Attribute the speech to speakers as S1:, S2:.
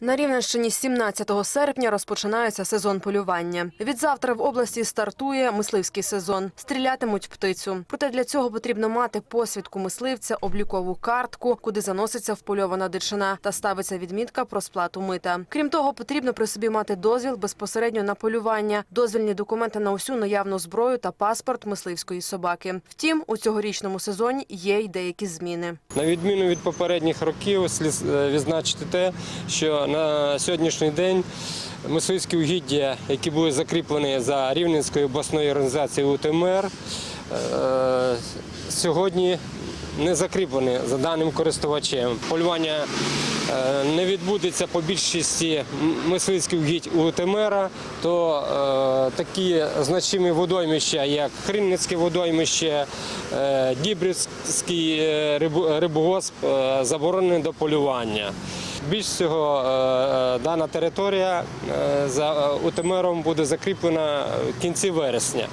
S1: На Рівненщині 17 серпня розпочинається сезон полювання. Від завтра в області стартує мисливський сезон. Стрілятимуть птицю. Проте для цього потрібно мати посвідку мисливця, облікову картку, куди заноситься впольована дичина та ставиться відмітка про сплату мита. Крім того, потрібно при собі мати дозвіл безпосередньо на полювання, дозвільні документи на усю наявну зброю та паспорт мисливської собаки. Втім, у цьогорічному сезоні є й деякі зміни.
S2: На відміну від попередніх років, слід е, відзначити те, що на сьогоднішній день мисливські угіддя, які були закріплені за Рівненською обласною організацією УТМР, е, сьогодні не закріплені за даним користувачем. Полювання е, не відбудеться по більшості мисливських угідь УТМР, то е, такі значимі водоймища, як Хринницьке водоймище, Дібрівський рибогосп заборонені до полювання. Більш всього, е, е, дана територія е, за Утимиром буде закріплена в кінці вересня.